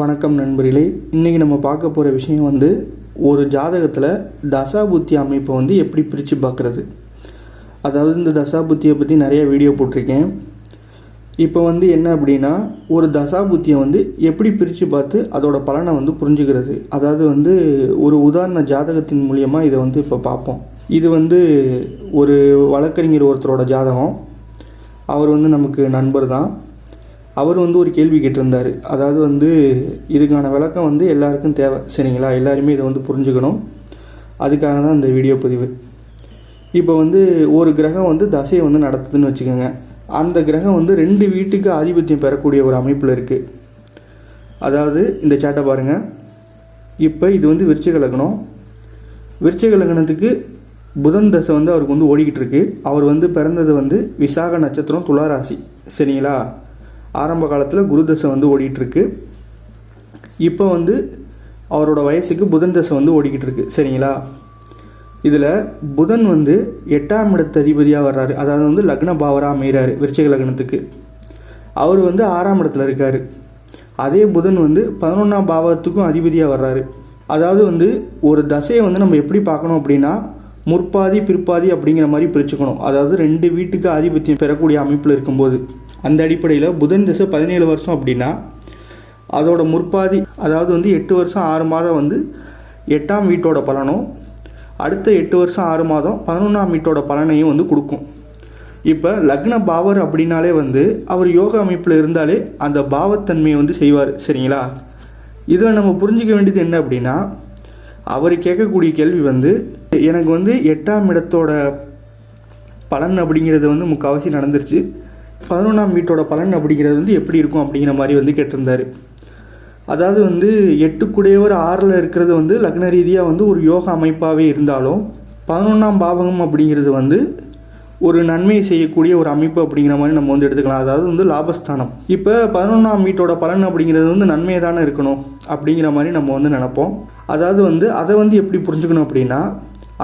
வணக்கம் நண்பர்களே. இன்றைக்கி நம்ம பார்க்க போகிற விஷயம் வந்து ஒரு ஜாதகத்தில் தசாபுத்தி அமைப்பை வந்து எப்படி பிரித்து பார்க்குறது? அதாவது இந்த தசாபுத்தியை பற்றி நிறைய வீடியோ போட்டிருக்கேன். இப்போ வந்து என்ன அப்படின்னா ஒரு தசாபுத்தியை வந்து எப்படி பிரித்து பார்த்து அதோட பலனை வந்து புரிஞ்சுக்கிறது? அதாவது வந்து ஒரு உதாரண ஜாதகத்தின் மூலியமாக இதை வந்து இப்போ பார்ப்போம். இது வந்து ஒரு வழக்கறிஞர் ஒருத்தரோட ஜாதகம். அவர் வந்து நமக்கு நண்பர் தான். அவர் வந்து ஒரு கேள்வி கேட்டிருந்தார். அதாவது வந்து இதுக்கான விளக்கம் வந்து எல்லாருக்கும் தேவை. சரிங்களா? எல்லாருமே இதை வந்து புரிஞ்சுக்கணும். அதுக்காக தான் இந்த வீடியோ பதிவு. இப்போ வந்து ஒரு கிரகம் வந்து தசையை வந்து நடத்துதுன்னு வச்சுக்கோங்க. அந்த கிரகம் வந்து ரெண்டு வீட்டுக்கு ஆதிபத்தியம் பெறக்கூடிய ஒரு அமைப்பில் இருக்குது அதாவது இந்த சேட்டை பாருங்கள் இப்போ இது வந்து விருச்சிக லக்னம். விருச்சிக லக்னத்துக்கு புதன் தசை வந்து அவருக்கு வந்து ஓடிக்கிட்டு இருக்கு. அவர் வந்து பிறந்தது வந்து விசாக நட்சத்திரம் துளாராசி சரிங்களா? ஆரம்ப காலத்தில் குரு தசை வந்து ஓடிட்டுருக்கு இப்போ வந்து அவரோட வயசுக்கு புதன் தசை வந்து ஓடிக்கிட்டு இருக்கு சரிங்களா? இதில் புதன் வந்து எட்டாம் இடத்து அதிபதியாக வர்றாரு. அதாவது வந்து லக்ன பாவராக அமைகிறாரு விருச்சிக லக்னத்துக்கு. அவர் வந்து ஆறாம் இடத்துல இருக்கார். அதே புதன் வந்து பதினொன்றாம் பாவத்துக்கும் அதிபதியாக வர்றாரு. அதாவது வந்து ஒரு தசையை வந்து நம்ம எப்படி பார்க்கணும் அப்படின்னா முற்பாதி பிற்பாதி அப்படிங்கிற மாதிரி பிரிச்சுக்கணும். அதாவது ரெண்டு வீட்டுக்கு ஆதிபத்தியம் பெறக்கூடிய அமைப்பில் இருக்கும்போது. அந்த அடிப்படையில் புதன் திசை பதினேழு வருஷம் அப்படின்னா அதோட முற்பாதி அதாவது வந்து எட்டு வருஷம் ஆறு மாதம் வந்து எட்டாம் வீட்டோட பலனும் அடுத்த எட்டு வருஷம் ஆறு மாதம் பதினொன்றாம் வீட்டோட பலனையும் வந்து கொடுக்கும். இப்போ லக்ன பாவர் அப்படின்னாலே வந்து அவர் யோக அமைப்பில் இருந்தாலே அந்த பாவத்தன்மையை வந்து செய்வார் சரிங்களா? இதில் நம்ம புரிஞ்சிக்க வேண்டியது என்ன அப்படின்னா அவர் கேட்கக்கூடிய கேள்வி வந்து எனக்கு வந்து எட்டாம் இடத்தோட பலன் அப்படிங்கிறது வந்து முக்கால்வாசி நடந்துருச்சு. பதினொன்றாம் வீட்டோட பலன் அப்படிங்கிறது வந்து எப்படி இருக்கும் அப்படிங்கிற மாதிரி வந்து கேட்டிருந்தார். அதாவது வந்து எட்டுக்குடையவர் ஆறில் இருக்கிறது வந்து லக்ன ரீதியாக வந்து ஒரு யோக அமைப்பாகவே இருந்தாலும் பதினொன்றாம் பாவகம் அப்படிங்கிறது வந்து ஒரு நன்மையை செய்யக்கூடிய ஒரு அமைப்பு அப்படிங்கிற மாதிரி நம்ம வந்து எடுத்துக்கலாம். அதாவது வந்து லாபஸ்தானம். இப்போ பதினொன்றாம் வீட்டோட பலன் அப்படிங்கிறது வந்து நன்மையை தானே இருக்கணும் அப்படிங்கிற மாதிரி நம்ம வந்து நினப்போம். அதாவது வந்து அதை வந்து எப்படி புரிஞ்சுக்கணும் அப்படின்னா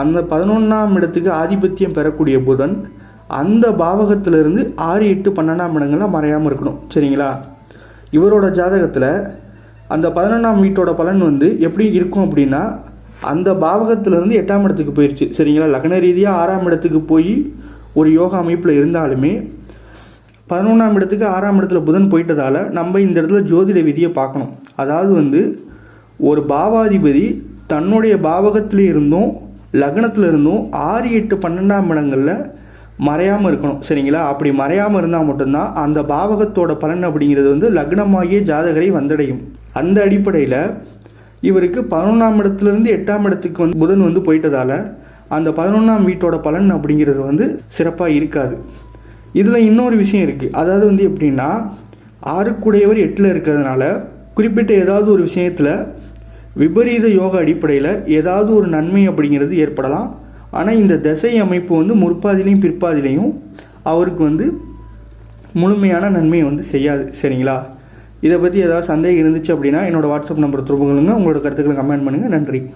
அந்த பதினொன்றாம் இடத்துக்கு ஆதிபத்தியம் பெறக்கூடிய புதன் அந்த பாவகத்திலிருந்து ஆறு எட்டு பன்னெண்டாம் இடங்கள்லாம் மறையாமல் இருக்கணும். சரிங்களா? இவரோட ஜாதகத்தில் அந்த பதினொன்றாம் வீட்டோட பலன் வந்து எப்படி இருக்கும் அப்படின்னா அந்த பாவகத்திலிருந்து எட்டாம் இடத்துக்கு போயிடுச்சு சரிங்களா? லக்ன ரீதியாக ஆறாம் இடத்துக்கு போய் ஒரு யோகா அமைப்பில் இருந்தாலுமே பதினொன்றாம் இடத்துக்கு ஆறாம் இடத்துல புதன் போயிட்டதால் நம்ம இந்த இடத்துல ஜோதிட விதியை பார்க்கணும். அதாவது வந்து ஒரு பாவாதிபதி தன்னுடைய பாவகத்தில் இருந்தும் லக்னத்தில் இருந்தும் ஆறு எட்டு பன்னெண்டாம் இடங்களில் மறையாமல் இருக்கணும் சரிங்களா? அப்படி மறையாமல் இருந்தால் மட்டும்தான் அந்த பாவகத்தோட பலன் அப்படிங்கிறது வந்து லக்னமாகிய ஜாதகரை வந்தடையும். அந்த அடிப்படையில் இவருக்கு பதினொன்றாம் இடத்துலேருந்து எட்டாம் இடத்துக்கு வந்து புதன் வந்து போயிட்டதால் அந்த பதினொன்றாம் வீட்டோட பலன் அப்படிங்கிறது வந்து சிறப்பாக இருக்காது. இதில் இன்னொரு விஷயம் இருக்குது அதாவது வந்து எப்படின்னா ஆறுக்குடையவர் எட்டில் இருக்கிறதுனால குறிப்பிட்ட ஏதாவது ஒரு விஷயத்தில் விபரீத யோக அடிப்படையில் ஏதாவது ஒரு நன்மை அப்படிங்கிறது ஏற்படலாம். ஆனால் இந்த தசை அமைப்பு வந்து முற்பாதிலையும் பிற்பாதிலையும் அவருக்கு வந்து முழுமையான நன்மையை வந்து செய்யாது சரிங்களா? இதை பற்றி ஏதாவது சந்தேகம் இருந்துச்சு அப்படின்னா என்னோடய வாட்ஸ்அப் நம்பர் திரும்ப உங்களோட கருத்துக்களை கமெண்ட் பண்ணுங்கள் நன்றி.